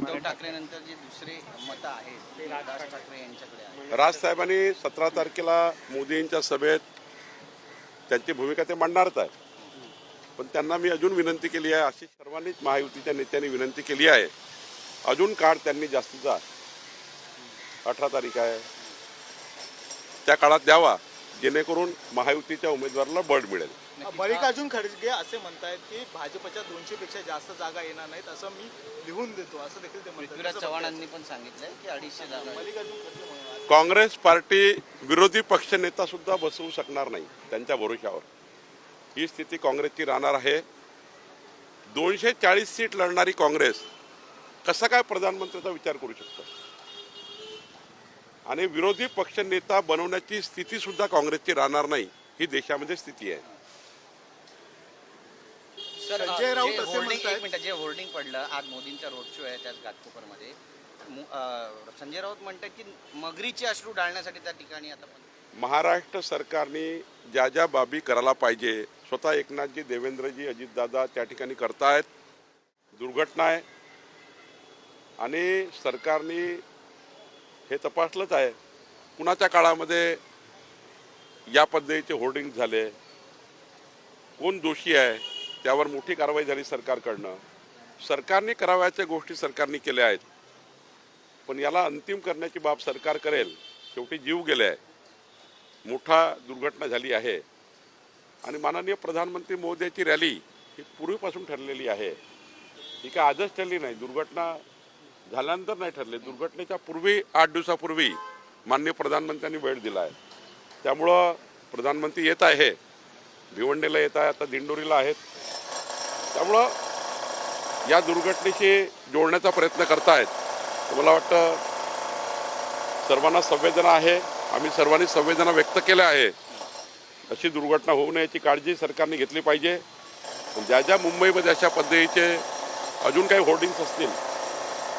उद्धव ठाकरेनंतर जे दुसरे मत आहेत ते राज ठाकरे. यांच्याकडे आहे राजसाहेबांनी सतरा तारखेला मोदींच्या सभेत त्यांची भूमिका ते मांडणारच आहे पण त्यांना मी अजून विनंती केली आहे अशी सर्वांनीच महायुतीच्या नेत्यांनी विनंती केली आहे. अजून काळ त्यांनी जास्तीचा अठरा तारीख आहे. त्या काळात द्यावा. जेणेकरून महायुतीच्या उमेदवाराला बळ मिळेल. मल्लिकार्जुन खडगे असे म्हणतायत की भाजपच्या दोनशे पेक्षा जास्त जागा येणार नाहीत असं मी लिहून देतो असं देखील ते पृथ्वीराज चव्हाणांनी पण सांगितलंय की अडीचशे जागा? मल्लिकार्जुन खडगे. काँग्रेस पार्टी विरोधी पक्षनेता सुद्धा बसवू शकणार नाही त्यांच्या भरोशावर ही स्थिती काँग्रेसची राहणार आहे. दोनशे चाळीस सीट लढणारी काँग्रेस कसा काय प्रधानमंत्र्याचा विचार करू शकतो? आणि विरोधी पक्षनेता बनवण्याची स्थिती सुद्धा काँग्रेसची राहणार नाही. ही देशामध्ये स्थिती आहे. सर संजय राऊत जे असे मिनिट जे होर्डिंग पडलं आज मोदींचा रोड शो आहे त्याच घाटकोपरमध्ये. मु- अं, संजय राऊत म्हणतात की मगरीचे अश्रू डाळण्यासाठी त्या ठिकाणी आता महाराष्ट्र सरकारने ज्या ज्या बाबी करायला पाहिजे स्वतः एकनाथजी देवेंद्रजी अजितदादा त्या ठिकाणी करतायत. दुर्घटना आहे. आणि सरकारने हे तपासलंच आहे. कुणाच्या काळामध्ये या पद्धतीचे होर्डिंग झाले? कोण दोषी आहे? त्यावर मोठी कारवाई झाली सरकारकडनं. सरकारने करावयाच्या गोष्टी सरकारने केल्या आहेत. पण याला अंतिम करण्याची बाब सरकार करेल. शेवटी जीव गेले आहे. मोठा दुर्घटना झाली आहे. आणि माननीय प्रधानमंत्री मोदीची रॅली ही पूर्वीपासून ठरलेली आहे. ही काय आजच ठरली नाही. दुर्घटना झाल्यानंतर नाही ठरले. दुर्घटनेच्या पूर्वी आठ दिवसापूर्वी माननीय प्रधानमंत्र्यांनी वेळ दिला आहे. त्यामुळं प्रधानमंत्री येत आहे. भिवंडीला येत आहे आता दिंडोरीला आहेत. त्यामुळं या दुर्घटनेशी जोडण्याचा प्रयत्न करतायत. मला वाटतं सर्वांना संवेदना आहे. आम्ही सर्वांनी संवेदना व्यक्त केल्या आहे अशी दुर्घटना होऊ नये याची काळजी सरकारने घेतली पाहिजे. पण ज्या ज्या मुंबईमध्ये अशा पद्धतीचे अजून काही होर्डिंग्स असतील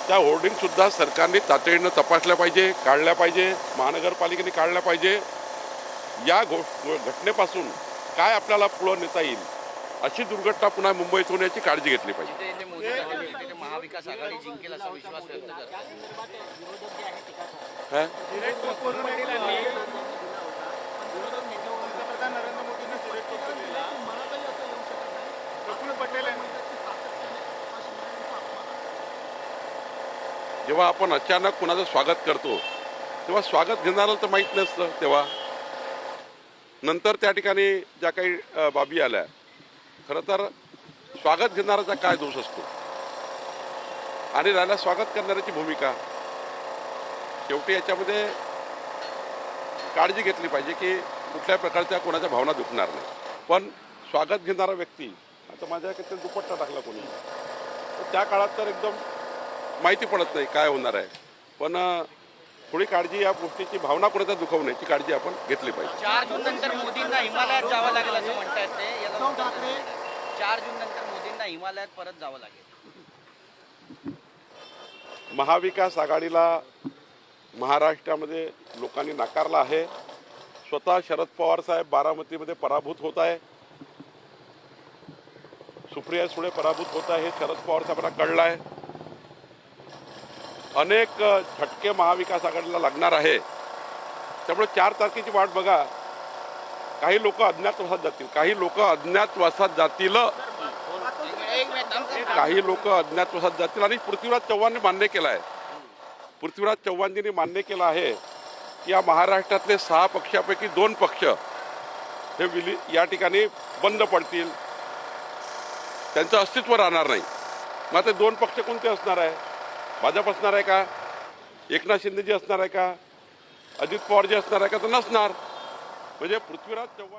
त्या होर्डिंगसुद्धा सरकारने तातडीनं तपासल्या पाहिजे काढल्या पाहिजे महानगरपालिकेने काढल्या पाहिजे. या गो घटनेपासून काय आपल्याला पुढं नेता येईल अशी दुर्घटना पुन्हा मुंबईत होण्याची काळजी घेतली पाहिजे. महाविकास आघाडी जिंकेल असा विश्वास व्यक्त जेव्हा आपण अचानक कुणाचं स्वागत करतो तेव्हा स्वागत घेणारं तर माहीत नसतं तेव्हा. नंतर त्या ठिकाणी ज्या काही बाबी आल्या खरं तर स्वागत घेणाराचा काय दोष असतो? आणि राहिला स्वागत करणाऱ्याची भूमिका. शेवटी याच्यामध्ये काळजी घेतली पाहिजे की कुठल्या प्रकारच्या कोणाच्या भावना दुखणार नाही. पण स्वागत घेणारा व्यक्ती आता माझ्याकडे दुपट्टा टाकला कोणी. तर त्या काळात तर एकदम माहिती पडत नाही काय होणार आहे. पण थोडी काळजी या गोष्टीची भावना कोणाचा दुखवू नये याची काळजी आपण घेतली पाहिजे. चार जून नंतर मोदींना हिमालयात जावं लागेल असं म्हणतायत ते. याला ठाकरे-. चार जून नंतर मोदींना हिमालयात परत जावं लागेल. महाविकास आघाडीला महाराष्ट्रामध्ये लोकांनी नाकारला आहे. स्वतः शरद पवार साहेब बारामतीमध्ये पराभूत होत आहे. सुप्रिया सुळे पराभूत होत आहे हे शरद पवार साहेबांना कळलं आहे अनेक झटके महाविकास आघाडीला लागणार आहे. त्यामुळे चार तारखेची वाट बघा. काही लोक अज्ञातवासात जातील. काही लोक अज्ञातवासात जातील. काही लोक अज्ञातवासात जातील. आणि पृथ्वीराज चव्हाणने मान्य केलं आहे. पृथ्वीराज चव्हाणजींनी मान्य केलं आहे की या महाराष्ट्रातले सहा पक्षापैकी दोन पक्ष हे विली या ठिकाणी बंद पडतील. त्यांचं अस्तित्व राहणार नाही. मग आता दोन पक्ष कोणते असणार आहे? भाजप असणार आहे का? एकनाथ शिंदेजी असणार आहे का? अजित पवारजी असणार आहे का? तर नसणार. म्हणजे पृथ्वीराज चव्हाण